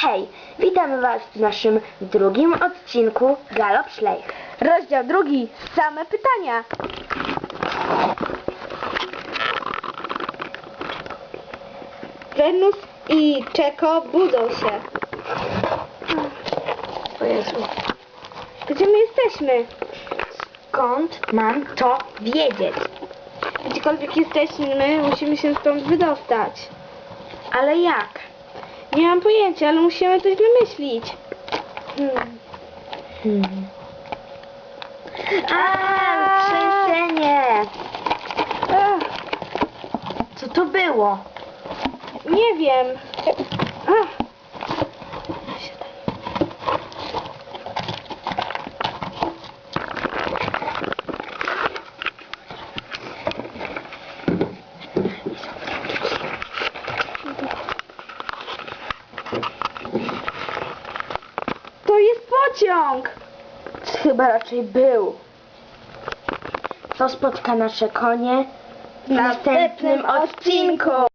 Hej, witamy Was w naszym drugim odcinku Galop Szlejch. Rozdział drugi. Same pytania. Wenus i Czeko budzą się. O Jezu, Gdzie my jesteśmy? skąd mam to wiedzieć? Gdziekolwiek jesteśmy, musimy się stąd wydostać. Ale jak? Nie mam pojęcia, ale musimy coś wymyślić. Hmm. Hmm. A, trzęsienie! Ach, Co to było? nie wiem. Ach. To jest pociąg! Chyba raczej był. Co spotka nasze konie w następnym odcinku?